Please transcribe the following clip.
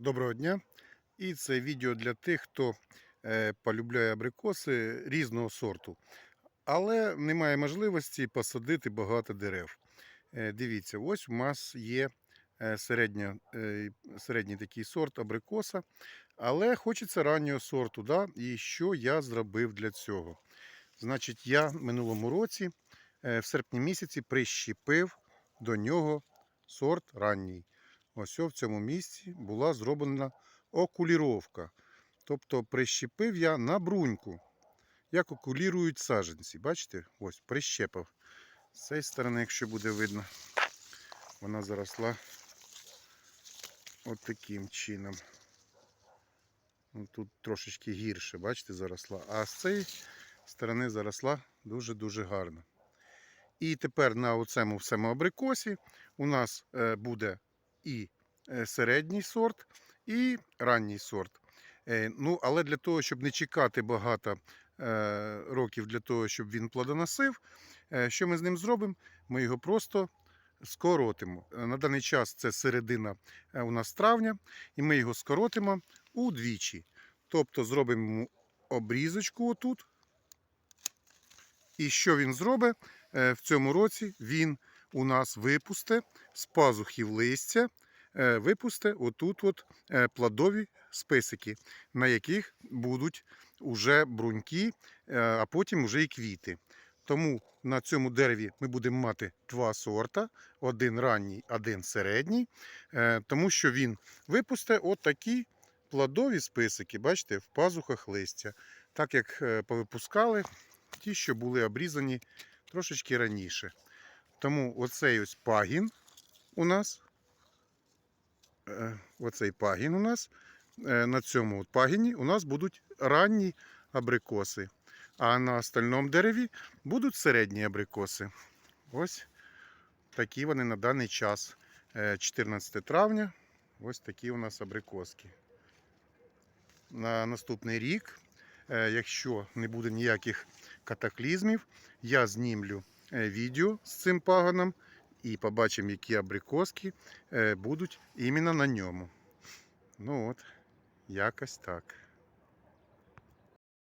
Доброго дня! І це відео для тих, хто е, полюбляє абрикоси різного сорту, але немає можливості посадити багато дерев. Е, Дивіться, ось у нас є е, середня, середній такий сорт абрикоса, але хочеться раннього сорту. Да? І що я зробив для цього? Значить, я в минулому році, в серпні місяці, прищепив до нього сорт ранній. Ось в цьому місці була зроблена окуліровка. Тобто прищепив я на бруньку, як окулірують саджанці. Бачите? Ось прищепив. З цієї сторони, якщо буде видно, вона заросла от таким чином. Ну, Тут трошечки гірше, бачите, заросла. А з цієї сторони заросла дуже-дуже гарно. І тепер на цьому всьому абрикосі у нас е, буде і е, середній сорт, і ранній сорт. Е, Ну, але для того, щоб не чекати багато е, років для того, щоб він плодоносив, що ми з ним зробимо? Ми його просто скоротимо. На даний час це середина у нас травня, і ми його скоротимо удвічі. Тобто зробимо йому обрізочку отут. І що він зробить? В цьому році він у нас випусте з пазухів листя, е, випусте отут от е, плодові списики, на яких будуть уже бруньки, е, а потім вже і квіти. Тому на цьому дереві ми будемо мати два сорта: один ранній, один середній, тому що він випусте отакі плодові списики, бачите, в пазухах листя. Так як повипускали ті, що були обрізані трошечки раніше. Тому оцей ось пагін у нас, е, оцей пагін у нас, е, на цьому от пагіні у нас будуть ранні абрикоси, а на остальному дереві будуть середні абрикоси. Ось такі вони на даний час. Е, 14 травня. Ось такі у нас абрикоски. На наступний рік, е, якщо не буде ніяких катаклізмів, я знімлю е, відео з цим пагоном і побачимо, які абрикоски е, будуть іменно на ньому. Ну от, якось так.